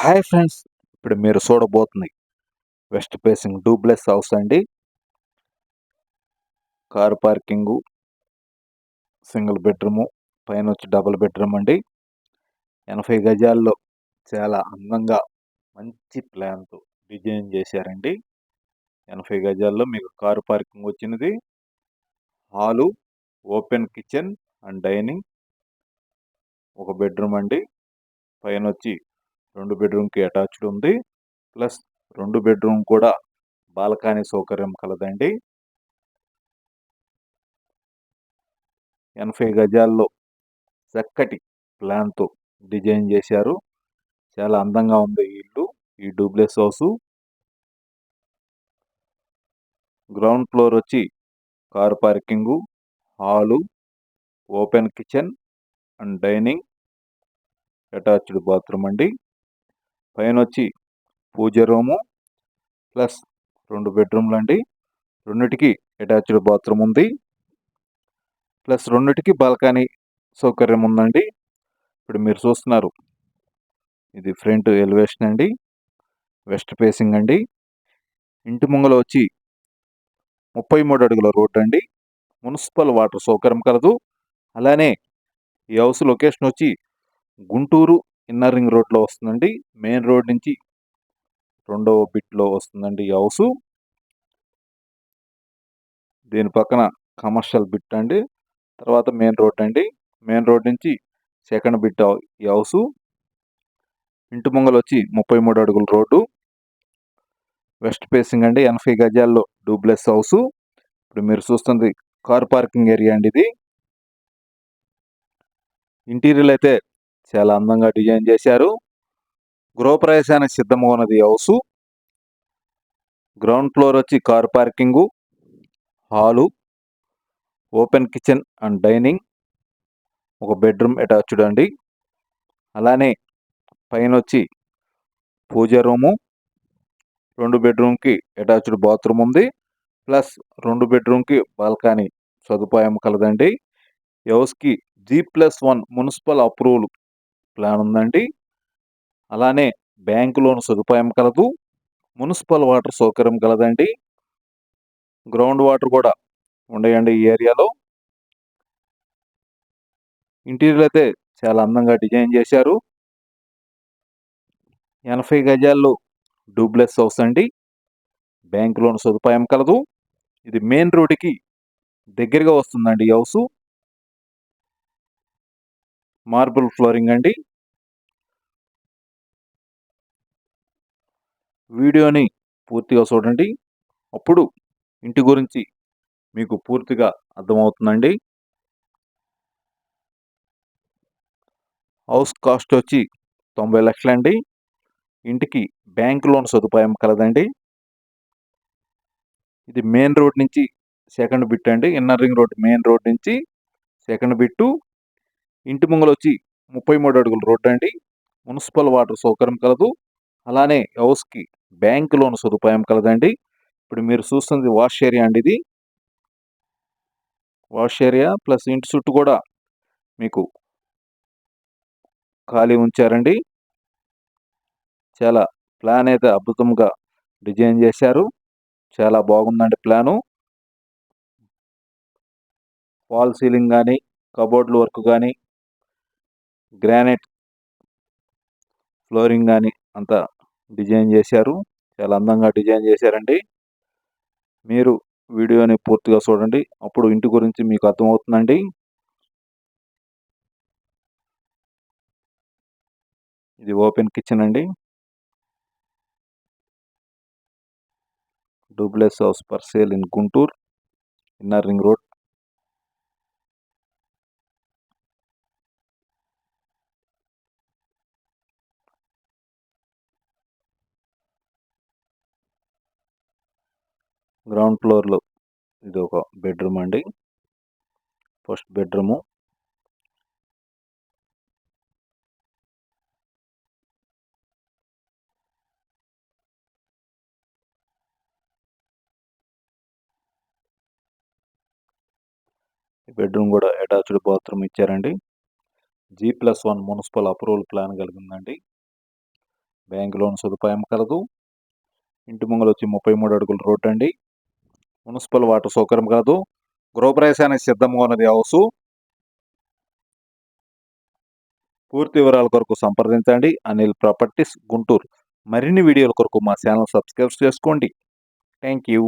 Hi friends. ఇప్పుడు మీరు చూడబోతుంది వెస్ట్ ఫేసింగ్ డూప్లెస్ హౌస్ అండి. కార్ పార్కింగు సింగిల్ బెడ్రూము పైన వచ్చి డబుల్ బెడ్రూమ్ అండి. ఎనభై గజాల్లో చాలా అందంగా మంచి ప్లాన్తో డిజైన్ చేశారండి. ఎనభై గజాల్లో మీకు కారు పార్కింగ్ వచ్చినది. Hall open kitchen and dining. ఒక బెడ్రూమ్ అండి. పైన వచ్చి రెండు బెడ్రూమ్కి అటాచ్డ్ ఉంది. ప్లస్ రెండు బెడ్రూమ్ కూడా బాల్కనీ సౌకర్యం కలదండి. ఎనభై గజాల్లో చక్కటి ప్లాన్తో డిజైన్ చేశారు. చాలా అందంగా ఉంది ఈ ఇల్లు ఈ డూప్లెక్స్ హౌస్. గ్రౌండ్ ఫ్లోర్ వచ్చి car parking hall open kitchen and dining attached bathroom అండి. పైన వచ్చి పూజ రూము ప్లస్ రెండు బెడ్రూమ్లు అండి. రెండిటికి అటాచ్డ్ బాత్రూమ్ ఉంది. ప్లస్ రెండిటికి బాల్కనీ సౌకర్యం ఉందండి. ఇప్పుడు మీరు చూస్తున్నారు. ఇది ఫ్రంట్ ఎలివేషన్ అండి. వెస్ట్ ఫేసింగ్ అండి. ఇంటి ముంగల వచ్చి ముప్పై మూడు అడుగుల రోడ్డు అండి. మున్సిపల్ వాటర్ సౌకర్యం కలదు. అలానే ఈ హౌస్ లొకేషన్ వచ్చి గుంటూరు ఇన్నర్ రింగ్ రోడ్లో వస్తుందండి. మెయిన్ రోడ్ నుంచి రెండవ బిట్లో వస్తుందండి ఈ హౌస్. దీని పక్కన కమర్షియల్ బిట్ అండి. తర్వాత మెయిన్ రోడ్ అండి. మెయిన్ రోడ్ నుంచి సెకండ్ బిట్ ఈ హౌస్. ఇంటి ముంగలు వచ్చి ముప్పై మూడు అడుగుల రోడ్డు. వెస్ట్ ఫేసింగ్ అండి. ఎనభై గజాల్లో డూబ్లెస్ హౌస్. ఇప్పుడు మీరు చూస్తుంది కార్ పార్కింగ్ ఏరియా అండి ఇది. ఇంటీరియర్ అయితే చాలా అందంగా డిజైన్ చేశారు. గృహప్రవేశానికి సిద్ధంగా ఉన్నది హౌసు. గ్రౌండ్ ఫ్లోర్ వచ్చి car parking hall open kitchen and dining ఒక బెడ్రూమ్ అటాచ్డ్ అండి. అలానే పైన వచ్చి పూజ రూము రెండు బెడ్రూమ్కి అటాచ్డ్ బాత్రూమ్ ఉంది. ప్లస్ రెండు బెడ్రూమ్కి బాల్కనీ సదుపాయం కలదండి. హౌస్కి G plus one municipal approval plan ఉందండి. అలానే బ్యాంకు లోన్ సదుపాయం కలదు. మున్సిపల్ వాటర్ సౌకర్యం కలదండి. గ్రౌండ్ వాటర్ కూడా ఉండయండి ఈ ఏరియాలో. ఇంటీరియర్ అయితే చాలా అందంగా డిజైన్ చేశారు. ఎనభై గజాల్లో డూప్లెస్ హౌస్ అండి. బ్యాంక్ లోన్ సదుపాయం కలదు. ఇది మెయిన్ రోడ్డుకి దగ్గరగా వస్తుందండి ఈ హౌస్. మార్బుల్ ఫ్లోరింగ్ అండి. వీడియోని పూర్తిగా చూడండి. అప్పుడు ఇంటి గురించి మీకు పూర్తిగా అర్థమవుతుందండి. హౌస్ కాస్ట్ వచ్చి తొంభై లక్షలండి. ఇంటికి బ్యాంక్ లోన్ సదుపాయం కలదండి. ఇది మెయిన్ రోడ్ నుంచి సెకండ్ బిట్ అండి. Inner ring road main road నుంచి సెకండ్ బిట్టు. ఇంటి ముంగలు వచ్చి ముప్పై మూడు అడుగుల రోడ్డు అండి. మున్సిపల్ వాటర్ సౌకర్యం కలదు. అలానే హౌస్కి బ్యాంక్ లోన్ సదుపాయం కలదండి. ఇప్పుడు మీరు చూస్తుంది వాష్ ఏరియా అండి ఇది. వాష్ ఏరియా ప్లస్ ఇంటి చుట్టూ కూడా మీకు ఖాళీ ఉంచారండి. చాలా ప్లాన్ అయితే అద్భుతంగా డిజైన్ చేశారు. చాలా బాగుందండి ప్లాను. వాల్ సీలింగ్ కానీ కబోర్డ్ల వర్క్ కానీ గ్రానైట్ ఫ్లోరింగ్ కానీ అంతా డిజైన్ చేశారు. చాలా అందంగా డిజైన్ చేశారండి. మీరు వీడియోని పూర్తిగా చూడండి. అప్పుడు ఇంటి గురించి మీకు అర్థమవుతుందండి. ఇది ఓపెన్ కిచెన్ అండి. Duplex house for sale in Guntur. Inner ring road. Ground ఫ్లోర్లో ఇది ఒక బెడ్రూమ్ అండి. First bedroom. బెడ్రూమ్ కూడా అటాచ్డ్ బాత్రూమ్ ఇచ్చారండి. G plus one municipal approval plan కలిగిందండి. Bank loan సదుపాయం కలదు. ఇంటి ముంగలు వచ్చి ముప్పై మూడు అడుగుల రోడ్ అండి. మున్సిపల్ వాటర్ సౌకర్యం కాదు. గృహప్రవేశానికి సిద్ధంగా ఉన్నది హౌసు. పూర్తి వివరాల కొరకు సంప్రదించండి. అనిల్ ప్రాపర్టీస్ గుంటూరు. మరిన్ని వీడియోల కొరకు మా ఛానల్ సబ్స్క్రైబ్ చేసుకోండి. Thank you